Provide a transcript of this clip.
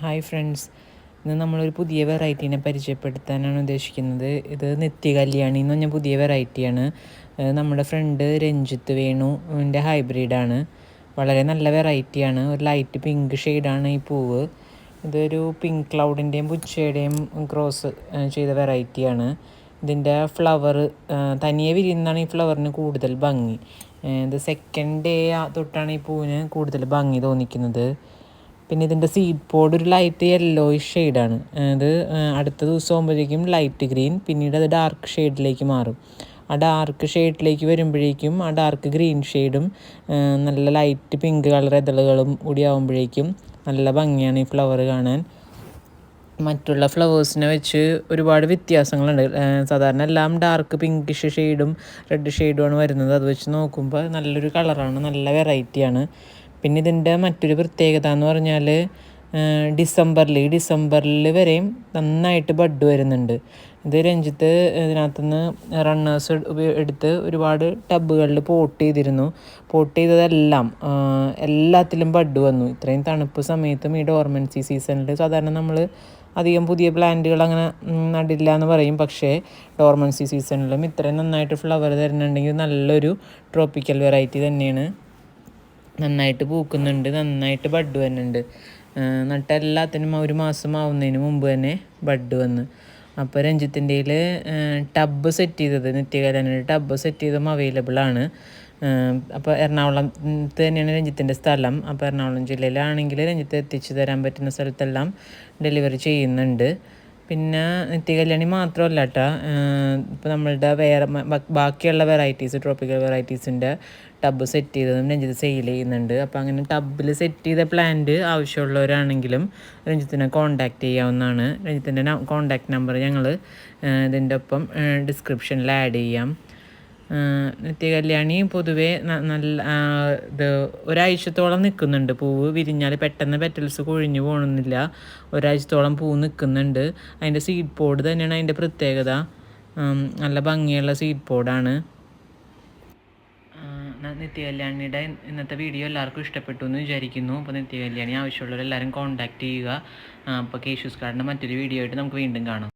Hi friends ഇന്ന് നമ്മളൊരു പുതിയ വെറൈറ്റീനെ പരിചയപ്പെടുത്താനാണ് ഉദ്ദേശിക്കുന്നത്. ഇത് നിത്യ കല്യാണി എന്ന് പറഞ്ഞ പുതിയ വെറൈറ്റിയാണ് നമ്മുടെ ഫ്രണ്ട് രഞ്ജിത്ത് വേണുവിന്റെ ഹൈബ്രിഡാണ് വളരെ നല്ല വെറൈറ്റിയാണ് ഒരു ലൈറ്റ് പിങ്ക് ഷെയ്ഡാണ് ഈ പൂവ്. ഇതൊരു പിങ്ക് ക്ലൗഡിന്റെയും പുച്ചയുടെയും ക്രോസ് ചെയ്ത വെറൈറ്റിയാണ് ഇതിന്റെ ഫ്ലവർ തനിയെ വിരിയുന്നതാണ് ഈ ഫ്ലവറിന് കൂടുതൽ ഭംഗി. ഇത് സെക്കൻഡ് ഡേ തൊട്ടാണ് ഈ പൂവിന് കൂടുതൽ ഭംഗി തോന്നിക്കുന്നത്. പിന്നെ ഇതിന്റെ സീഡ് പോഡ് ഒരു ലൈറ്റ് യെല്ലോയിഷ് ഷെയ്ഡാണ് ഇത് അടുത്ത ദിവസം ആകുമ്പോഴേക്കും ലൈറ്റ് ഗ്രീൻ പിന്നീട് അത് ഡാർക്ക് ഷെയ്ഡിലേക്ക് മാറും. ആ ഡാർക്ക് ഷെയ്ഡിലേക്ക് വരുമ്പോഴേക്കും ആ ഡാർക്ക് ഗ്രീൻ ഷെയ്ഡും നല്ല ലൈറ്റ് പിങ്ക് കളർ ഇതളുകളും കൂടി ആകുമ്പോഴേക്കും നല്ല ഭംഗിയാണ് ഈ ഫ്ലവർ കാണാൻ. മറ്റുള്ള ഫ്ലവേഴ്സിനെ വെച്ച് ഒരുപാട് വ്യത്യാസങ്ങളുണ്ട്. സാധാരണ എല്ലാം ഡാർക്ക് പിങ്കിഷ് ഷെയ്ഡും റെഡ് ഷെയ്ഡുമാണ് വരുന്നത്. അത് വെച്ച് നോക്കുമ്പോൾ നല്ലൊരു കളറാണ് നല്ല വെറൈറ്റിയാണ് പിന്നെ ഇതിന്റെ മറ്റൊരു പ്രത്യേകത എന്ന് പറഞ്ഞാൽ ഡിസംബറിൽ ഡിസംബറിൽ വരെയും നന്നായിട്ട് ബഡ് വരുന്നുണ്ട്. ഇത് രഞ്ജിത്ത് ഇതിനകത്തുനിന്ന് റണ്ണേഴ്സ് എടുത്ത് ഒരുപാട് ടബുകളിൽ പോട്ട് ചെയ്തിരുന്നു. പോട്ട് ചെയ്തതെല്ലാം എല്ലാത്തിലും ബഡ് വന്നു. ഇത്രയും തണുപ്പ് സമയത്തും ഈ ഡോർമൻസി സീസണിൽ സാധാരണ നമ്മൾ അധികം പുതിയ പ്ലാന്റുകൾ അങ്ങനെ നടില്ല എന്ന് പറയും. പക്ഷേ ഡോർമൻസി സീസണിലും ഇത്രയും നന്നായിട്ട് ഫ്ലവർ തരുന്നുണ്ടെങ്കിൽ നല്ലൊരു ട്രോപ്പിക്കൽ വെറൈറ്റി തന്നെയാണ്. നന്നായിട്ട് പൂക്കുന്നുണ്ട് നന്നായിട്ട് ബഡ് വരുന്നുണ്ട് നട്ട എല്ലാത്തിനും ഒരു മാസം ആവുന്നതിന് മുമ്പ് തന്നെ ബഡ് വന്ന്. അപ്പോൾ രഞ്ജിത്തിന്റെ ടബ്ബ് സെറ്റ് ചെയ്തത് നിത്യകലാനിന്റെ ടബ് സെറ്റ് ചെയ്തതും അവൈലബിൾ ആണ്. അപ്പോൾ എറണാകുളത്ത് തന്നെയാണ് രഞ്ജിത്തിന്റെ സ്ഥലം. അപ്പോൾ എറണാകുളം ജില്ലയിലാണെങ്കിൽ രഞ്ജിത്ത് എത്തിച്ചു തരാൻ പറ്റുന്ന സ്ഥലത്തെല്ലാം ഡെലിവറി ചെയ്യുന്നുണ്ട്. പിന്നെ നിത്യകല്യാണി മാത്രമല്ല കേട്ടോ ഇപ്പോൾ നമ്മളുടെ വേറെ ബാക്കിയുള്ള വെറൈറ്റീസ് ട്രോപ്പിക്കൽ വെറൈറ്റീസിന്റെ ടബ് സെറ്റ് ചെയ്തതും രഞ്ജിത്ത് സെയിൽ ചെയ്യുന്നുണ്ട്. അപ്പോൾ അങ്ങനെ ടബിൽ സെറ്റ് ചെയ്ത പ്ലാന്റ് ആവശ്യമുള്ളവരാണെങ്കിലും രഞ്ജിത്തിനെ കോൺടാക്റ്റ് ചെയ്യാവുന്നതാണ്. രഞ്ജിത്തിന്റെ കോൺടാക്റ്റ് നമ്പർ ഞങ്ങൾ ഇതിന്റെ ഒപ്പം ഡിസ്ക്രിപ്ഷനിൽ ആഡ് ചെയ്യാം. നിത്യകല്യാണി പൊതുവേ നല്ല ഇത് ഒരാഴ്ചത്തോളം നിൽക്കുന്നുണ്ട് പൂവ് വിരിഞ്ഞാൽ പെട്ടെന്ന് പെറ്റൽസ് കൊഴിഞ്ഞു പോകണമെന്നില്ല ഒരാഴ്ചത്തോളം പൂ നിൽക്കുന്നുണ്ട് അതിന്റെ സീഡ് പോഡ് തന്നെയാണ് അതിന്റെ പ്രത്യേകത. നല്ല ഭംഗിയുള്ള സീഡ് പോഡാണ് നിത്യകല്യാണിയുടെ ഇന്നത്തെ വീഡിയോ എല്ലാവർക്കും ഇഷ്ടപ്പെട്ടു എന്ന് വിചാരിക്കുന്നു. അപ്പോൾ നിത്യകല്യാണി ആവശ്യമുള്ളവരെല്ലാവരും കോൺടാക്റ്റ് ചെയ്യുക. അപ്പോൾ കേശൂസ് കാർഡിന്റെ മറ്റൊരു വീഡിയോ ആയിട്ട് നമുക്ക് വീണ്ടും കാണാം.